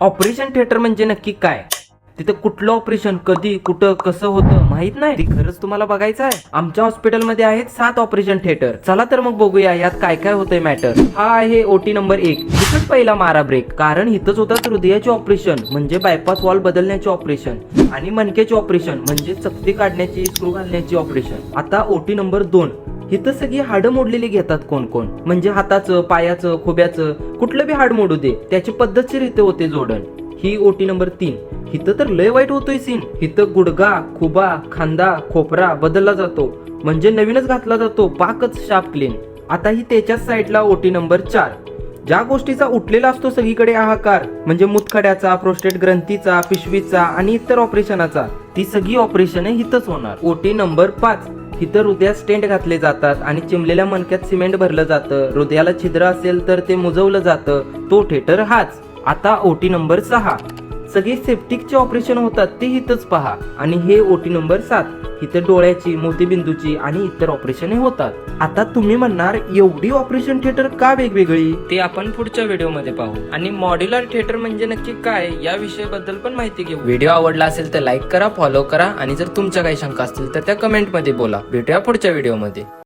Operation theatre म्हणजे नक्की काय? तिथं कुठलं ऑपरेशन कधी कुठं कसं होतं माहीत नाही? ती खरंच तुम्हाला बघायचं आहे? आमच्या हॉस्पिटलमध्ये आहेत सात ऑपरेशन थिएटर. चला तर मग बघूया यात काय काय होतंय मॅटर. हा आहे ओटी नंबर एक. इथंच पहिला मारा ब्रेक. कारण इथंच होतात हृदयाचे ऑपरेशन म्हणजे बायपास वॉल बदलण्याचे ऑपरेशन आणि मनकेचे ऑपरेशन म्हणजे चकती काढण्याची स्क्रू घालण्याची ऑपरेशन. आता ओटी नंबर दोन. इथं सगळी हाडं मोडलेली घेतात कोण कोण. म्हणजे हाताचं पायाचं खोब्याचं कुठलं बी हाड मोडू दे त्याची पद्धतशीर इथे होते जोडण. ही ओटी नंबर तीन. इथं तर लय वाईट होतोय सीन इथं गुडगा खुबा खांदा खोपरा बदलला जातो. म्हणजे नवीनच घातला जातो पाकच शाप क्लीन आता ही त्याच्याच साईडला ओटी नंबर चार. ज्या गोष्टीचा उठलेला असतो सगळीकडे आहाकार म्हणजे मुतखड्याचा प्रोस्टेट ग्रंथीचा पिशवीचा आणि इतर ऑपरेशनाचा ती सगळी ऑपरेशन इथंच होणार. ओटी नंबर पाच. इथं हृदयात स्टेंट घातले जातात आणि चिमलेल्या मणक्यात सिमेंट भरलं जातं. हृदयाला छिद्र असेल तर ते मुजवलं जातं. तो थिएटर हाच. आता ओटी नंबर सहा. सगळे सेप्टिकचे ऑपरेशन होतात ते इथंच पहा. आणि हे ओटी नंबर सात इथं डोळ्याची मोतीबिंदूची आणि इतर ऑपरेशन होतात. आता तुम्ही म्हणणार एवढी ऑपरेशन थिएटर का वेगवेगळी? ते आपण पुढच्या व्हिडिओमध्ये पाहू. आणि मॉड्युलर थिएटर म्हणजे नक्की काय या विषयाबद्दल पण माहिती घेऊ. व्हिडिओ आवडला असेल तर लाईक करा फॉलो करा. आणि जर तुमच्या काही शंका असतील तर त्या कमेंटमध्ये बोला. भेटूया पुढच्या व्हिडिओमध्ये.